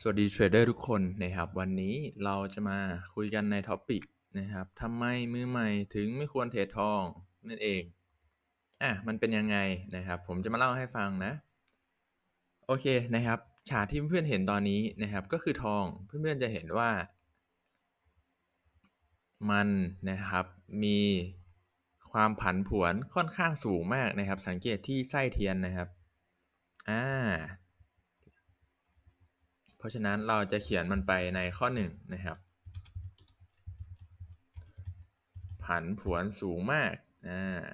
สวัสดีเทรดเดอร์ทุกคนนะครับวันนี้เราจะมาคุยกันในท็อปิกนะครับทำไมมือใหม่ถึงไม่ควรเทรดทองนั่นเองอะมันเป็นยังไงนะครับ ผมจะมาเล่าให้ฟังนะ โอเคนะครับฉากที่เพื่อนๆเห็นตอนนี้นะครับ ก็คือทองเพื่อนๆจะเห็นว่า มันนะครับมีความผันผวนค่อนข้างสูงมากนะครับ สังเกตที่ไส้เทียนนะครับอ่า เพราะฉะนั้นเราจะเขียนมันไปในข้อ 1 นะครับ ผันผวนสูงมากอ่า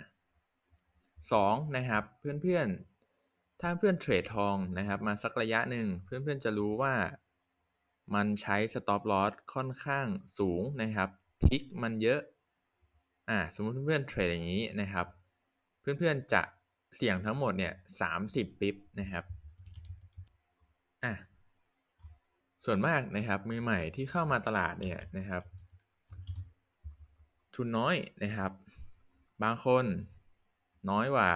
สองนะครับเพื่อนๆ ถ้าเพื่อนเทรดทองนะครับ มาสักระยะหนึ่งเพื่อนๆจะรู้ว่ามันใช้ stop loss ค่อนข้างสูงนะครับ ทิกมันเยอะอ่าสมมติเพื่อนๆเทรดอย่างนี้นะครับ เพื่อนๆจะเสี่ยงทั้งหมดเนี่ยสามสิบปิ๊บนะครับอะ ส่วนมากนะครับมือใหม่ที่เข้ามาตลาดเนี่ยนะครับ ทุนน้อยนะครับ บางคนน้อยกว่า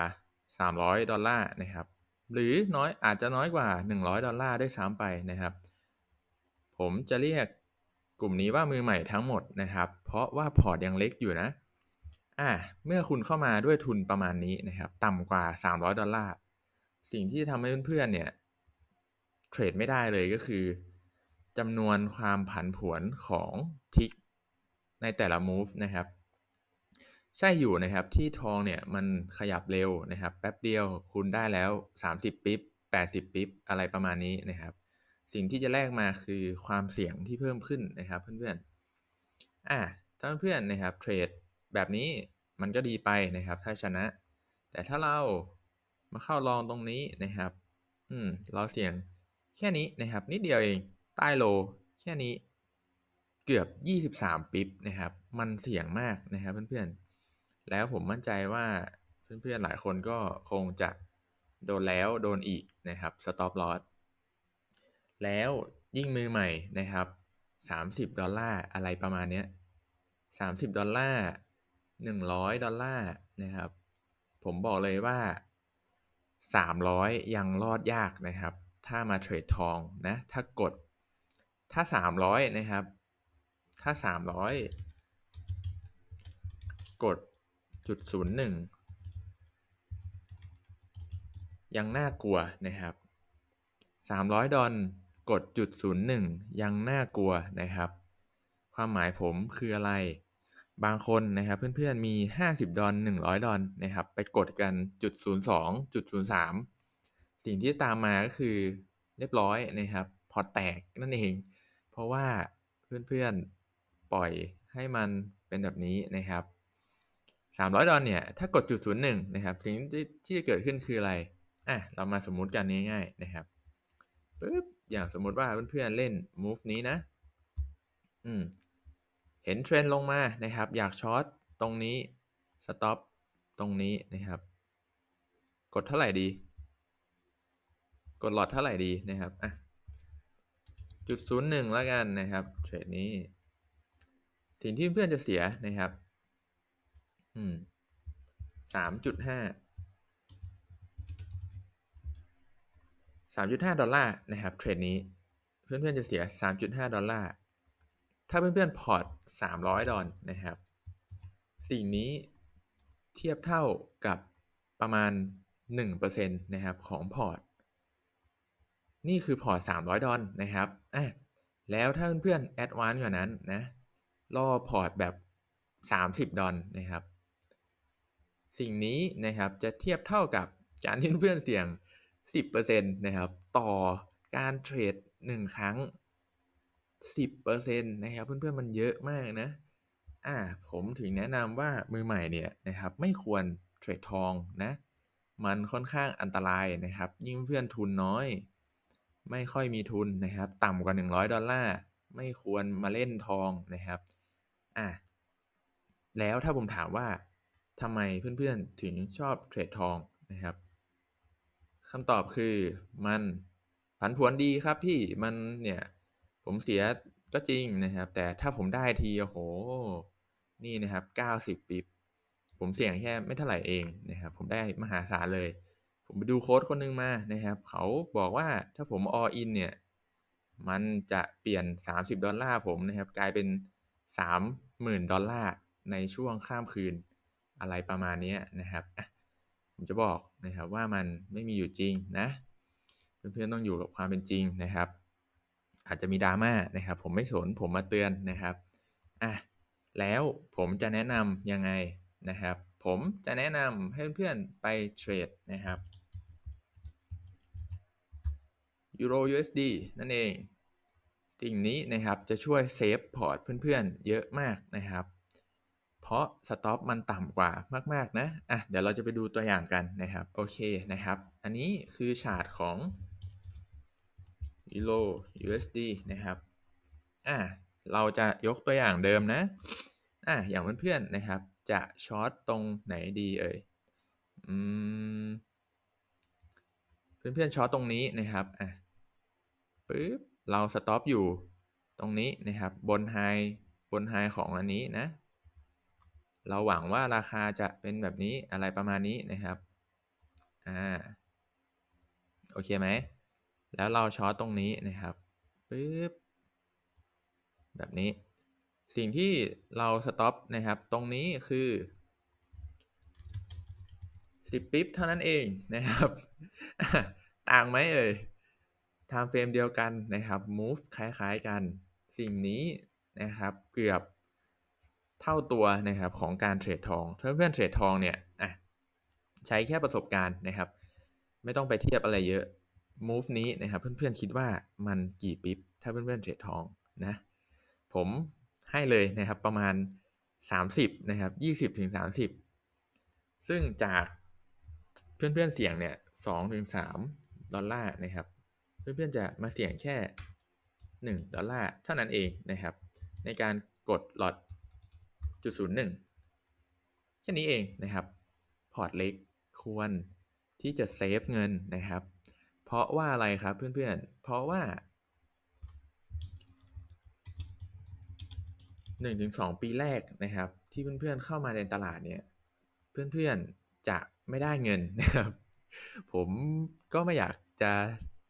300 ดอลลาร์นะครับ หรือน้อยอาจจะน้อยกว่า 100 ดอลลาร์ได้ซ้ำไปนะครับ ผมจะเรียกกลุ่มนี้ว่ามือใหม่ทั้งหมดนะครับ เพราะว่าพอร์ตยังเล็กอยู่นะอ่าเมื่อคุณเข้ามาด้วยทุนประมาณนี้นะครับ ต่ำกว่า 300 ดอลลาร์ สิ่งที่ทำให้เพื่อนๆเนี่ยเทรดไม่ได้เลยก็คือ จำนวนความผันผวนของทิกในแต่ละ move นะครับ ใช่อยู่นะครับที่ทองเนี่ยมันขยับเร็วนะครับ แป๊บเดียวคุณได้แล้ว 30 ปิ๊บ 80 ปิ๊บ อะไรประมาณนี้นะครับ สิ่งที่จะแลกมาคือความเสี่ยงที่เพิ่มขึ้นนะครับเพื่อนๆอะถ้าเพื่อนๆนะครับเทรดแบบนี้มันก็ดีไปนะครับ ถ้าชนะ แต่ถ้าเรามาเข้าลองตรงนี้นะครับ อืม เราเสี่ยงแค่นี้นะครับ นิดเดียวเอง ใต้โล แค่นี้เกือบ 23 ปิ๊บนะครับ มันเสี่ยงมากนะครับเพื่อนๆ แล้วผมมั่นใจว่าเพื่อนๆ หลายคนก็คงจะโดนแล้วโดนอีกนะครับ stop loss แล้วยิ่งมือใหม่นะครับ 30 ดอลลาร์อะไรประมาณเนี้ย30 ดอลลาร์ 100 ดอลลาร์นะครับ ผมบอกเลยว่า 300 ยังรอดยากนะครับ ถ้ามาเทรดทองนะ ถ้ากด ถ้า 300 นะครับ ถ้า 300 กดจุดศูนย์หนึ่งยังน่ากลัวนะครับ 300 ดอลกดจุดศูนย์หนึ่งยังน่ากลัวนะครับ ความหมายผมคืออะไร บางคนนะครับเพื่อนๆมี 50 ดอล100 ดอลนะครับไปกดกันจุด02จุด03สิ่งที่ตามมาก็คือเรียบร้อยนะครับ พอแตกนั่นเอง เพราะว่าเพื่อนๆปล่อยให้มันเป็นแบบนี้นะครับ 300 ดอลเนี่ย ถ้ากดจุด01นะครับ สิ่งที่ที่จะเกิดขึ้นคืออะไร อะ เรามาสมมุติกันง่ายๆนะครับปึ๊บ อย่างสมมุติว่าเพื่อนๆเล่น move นี้นะ อืม เห็นเทรนลงมานะครับ อยากช็อตตรงนี้ stop ตรงนี้นะครับ กดเท่าไหร่ดี กดหลอดเท่าไหร่ดีนะครับ อะ จุดศูนย์หนึ่งแล้วกันนะครับเทรดนี้ สิ่งที่เพื่อนจะเสียนะครับอืมสามจุดห้าสามจุดห้าดอลลาร์นะครับเทรดนี้เพื่อนๆจะเสียสามจุดห้าดอลลาร์ ถ้าเพื่อนๆพอร์ตสามร้อยดอลนะครับ สิ่งนี้เทียบเท่ากับประมาณหนึ่งเปอร์เซ็นต์นะครับของพอร์ต นี่คือพอร์ตสามร้อยดอลนะครับอะแล้วถ้าเพื่อนๆแอดวานซ์กว่านั้นนะรอพอร์ตแบบสามสิบดอลนะครับ สิ่งนี้นะครับจะเทียบเท่ากับการที่เพื่อนเสี่ยง 10%นะครับ ต่อการเทรด 1 ครั้ง 10%นะครับ เพื่อนๆมันเยอะมากนะอ่าผมถึงแนะนำว่ามือใหม่เนี่ยนะครับไม่ควรเทรดทองนะ มันค่อนข้างอันตรายนะครับ ยิ่งเพื่อนทุนน้อย ไม่ค่อยมีทุนนะครับ ต่ำกว่า 100 ดอลลาร์ ไม่ควรมาเล่นทองนะครับ อะ แล้วถ้าผมถามว่าทำไมเพื่อนๆถึงชอบเทรดทองนะครับคำตอบคือมันผันผวนดีครับพี่ มันเนี่ย ผมเสียก็จริงนะครับ แต่ถ้าผมได้ทีโอ้โห นี่นะครับ 90 ปิบผมเสี่ยงแค่ไม่เท่าไหร่เองนะครับ ผมได้มหาศาลเลย ผมไปดูโค้ดคนนึงมานะครับ เขาบอกว่าถ้าผม all in เนี่ย มันจะเปลี่ยน 30 ดอลลาร์ผมนะครับ กลายเป็น 30,000 ดอลลาร์ในช่วงข้ามคืนอะไรประมาณนี้นะครับ ผมจะบอกนะครับว่ามันไม่มีอยู่จริงนะ เพื่อนๆต้องอยู่กับความเป็นจริงนะครับ อาจจะมีดราม่านะครับ ผมไม่สนผมมาเตือนนะครับอะแล้วผมจะแนะนำยังไงนะครับ ผมจะแนะนำให้เพื่อนๆไปเทรดนะครับ Euro USD นั่นเอง สิ่งนี้นะครับจะช่วยเซฟพอร์ตเพื่อนๆ เยอะมากนะครับ เพราะสต็อปมันต่ำกว่ามากๆนะ อะเดี๋ยวเราจะไปดูตัวอย่างกันนะครับ โอเคนะครับ อันนี้คือชาร์ตของ Euro USD นะครับ อะเราจะยกตัวอย่างเดิมนะ อะอย่างเพื่อนๆนะครับ จะช็อตตรงไหนดีเอ่ย อืม เพื่อนๆช็อตตรงนี้นะครับ อะ ปึ๊บเราสต็อปอยู่ตรงนี้นะครับ บนไฮบนไฮของอันนี้นะ เราหวังว่าราคาจะเป็นแบบนี้อะไรประมาณนี้นะครับอ่าโอเคไหม แล้วเราช็อตตรงนี้นะครับปึ๊บแบบนี้ สิ่งที่เราสต็อปนะครับ ตรงนี้คือ 10 ปิ๊บเท่านั้นเองนะครับ ต่างไหมเอ่ย time frame เดียวกันนะครับ move คล้าย ๆกัน สิ่งนี้นะครับเกือบเท่าตัวนะครับของการเทรดทองถ้าเพื่อนเทรดทองเนี่ยอะใช้แค่ประสบการณ์นะครับ ไม่ต้องไปเทียบอะไรเยอะ move นี้นะครับ เพื่อนๆคิดว่ามันกี่ปิ๊บถ้าเพื่อนๆเทรดทองนะผมให้เลยนะครับประมาณ 30นะครับ20ถึง30 ซึ่งจากเพื่อนๆเสี่ยงเนี่ย2ถึง3ดอลลาร์นะครับ เพื่อนๆจะมาเสี่ยงแค่ 1 ดอลลาร์เท่านั้นเองนะครับ ในการกดหลอดจุดศูนย์หนึ่งแค่นี้เองนะครับ พอร์ตเล็กควรที่จะเซฟเงินนะครับ เพราะว่าอะไรครับเพื่อนๆ เพราะว่า 1-2 ปีแรกนะครับ ที่เพื่อนๆเข้ามาในตลาดเนี่ย เพื่อนๆจะไม่ได้เงินนะครับ ผมก็ไม่อยากจะ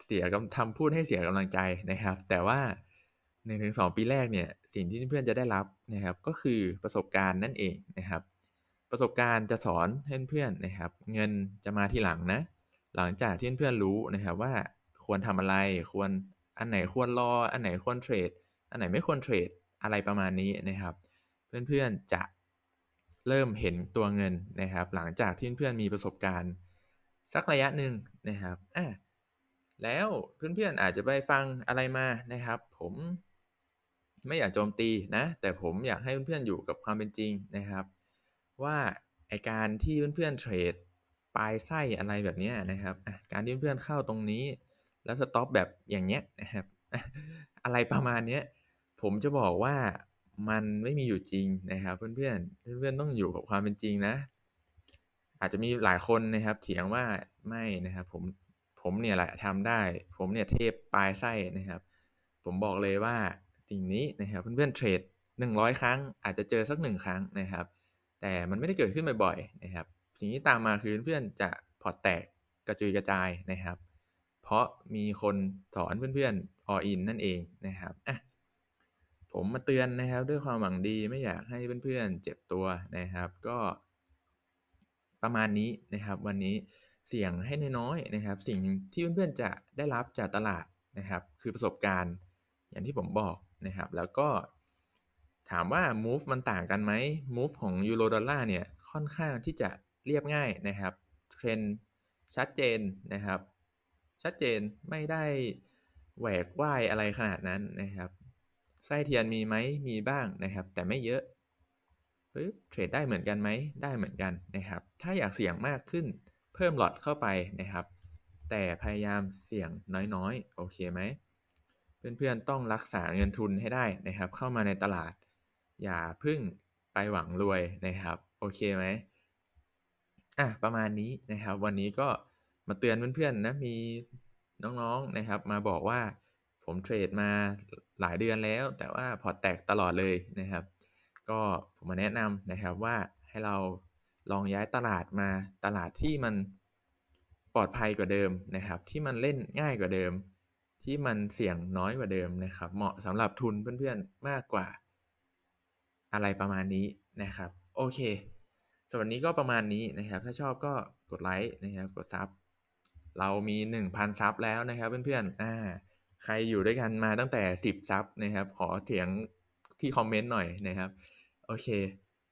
เสียกำทำพูดให้เสียกำลังใจนะครับ แต่ว่า1-2ปีแรกเนี่ยสิ่งที่เพื่อนจะได้รับนะครับก็คือประสบการณ์นั่นเองนะครับ ประสบการณ์จะสอนเพื่อนๆนะครับ เงินจะมาทีหลังนะหลังจากที่เพื่อนๆรู้นะครับว่าควรทำอะไรควรอันไหนควรรออันไหนควรเทรดอันไหนไม่ควรเทรดอะไรประมาณนี้นะครับ เพื่อนๆจะเริ่มเห็นตัวเงินนะครับ หลังจากที่เพื่อนๆมีประสบการณ์ สักระยะหนึ่งนะครับอะ แล้วเพื่อนๆอาจจะไปฟังอะไรมานะครับ ผมไม่อยากโจมตีนะ แต่ผมอยากให้เพื่อนๆอยู่กับความเป็นจริงนะครับ ว่าไอการที่เพื่อนๆเทรดปลายไส้อะไรแบบนี้นะครับการที่เพื่อนๆเข้าตรงนี้ แล้วสต็อปแบบอย่างเงี้ยนะครับอะไรประมาณเนี้ยผมจะบอกว่ามันไม่มีอยู่จริงนะครับ เพื่อนๆเพื่อนๆต้องอยู่กับความเป็นจริงนะ อาจจะมีหลายคนนะครับ เถียงว่าไม่นะครับ ผม ผมเนี่ยแหละทำได้ ผมเนี่ยเทพปลายไส้นะครับ ผมบอกเลยว่าสิ่งนี้นะครับเพื่อนๆเทรด100 ครั้ง อาจจะเจอสักหนึ่งครั้งนะครับ แต่มันไม่ได้เกิดขึ้นบ่อยๆนะครับ สิ่งที่ตามมาคือเพื่อนๆจะพอร์ตแตกกระจุยกระจายนะครับ เพราะมีคนสอนเพื่อนๆ all in นั่นเองนะครับอะผมมาเตือนนะครับ ด้วยความหวังดีไม่อยากให้เพื่อนๆเจ็บตัวนะครับ ก็ประมาณนี้นะครับ วันนี้ เสี่ยงให้น้อยๆนะครับ สิ่งที่เพื่อนๆจะได้รับจากตลาดนะครับ คือประสบการณ์อย่างที่ผมบอกนะครับ แล้วก็ถามว่า move มันต่างกันไหม move ของยูโรดอลลาร์เนี่ยค่อนข้างที่จะเรียบง่ายนะครับเทรนชัดเจนนะครับ ชัดเจนไม่ได้แหวกว่ายอะไรขนาดนั้นนะครับไส้เทียนมีไหมมีบ้างนะครับ แต่ไม่เยอะปึ๊บเทรดได้เหมือนกันไหมได้เหมือนกันนะครับ ถ้าอยากเสี่ยงมากขึ้น เพิ่มหลอดเข้าไปนะครับ แต่พยายามเสี่ยงน้อยๆ โอเคไหม เพื่อนๆต้องรักษาเงินทุนให้ได้นะครับ เข้ามาในตลาด อย่าพึ่งไปหวังรวยนะครับ โอเคไหมอะประมาณนี้นะครับ วันนี้ก็มาเตือนเพื่อนๆนะมีน้องๆนะครับ มาบอกว่าผมเทรดมาหลายเดือนแล้ว แต่ว่าพอตแตกตลอดเลยนะครับ ก็ผมมาแนะนำนะครับว่าให้เรา ลองย้ายตลาดมาตลาดที่มันปลอดภัยกว่าเดิมนะครับ ที่มันเล่นง่ายกว่าเดิม ที่มันเสี่ยงน้อยกว่าเดิมนะครับ เหมาะสำหรับทุนเพื่อนๆมากกว่า อะไรประมาณนี้นะครับ โอเคส่วนวันนี้ก็ประมาณนี้นะครับ ถ้าชอบก็กดไลค์นะครับ กดซับเรามี 1,000 ซับแล้วนะครับเพื่อนๆอ่าใครอยู่ด้วยกันมาตั้งแต่ 10 ซับนะครับ ขอเถียงที่คอมเมนต์หน่อยนะครับ โอเค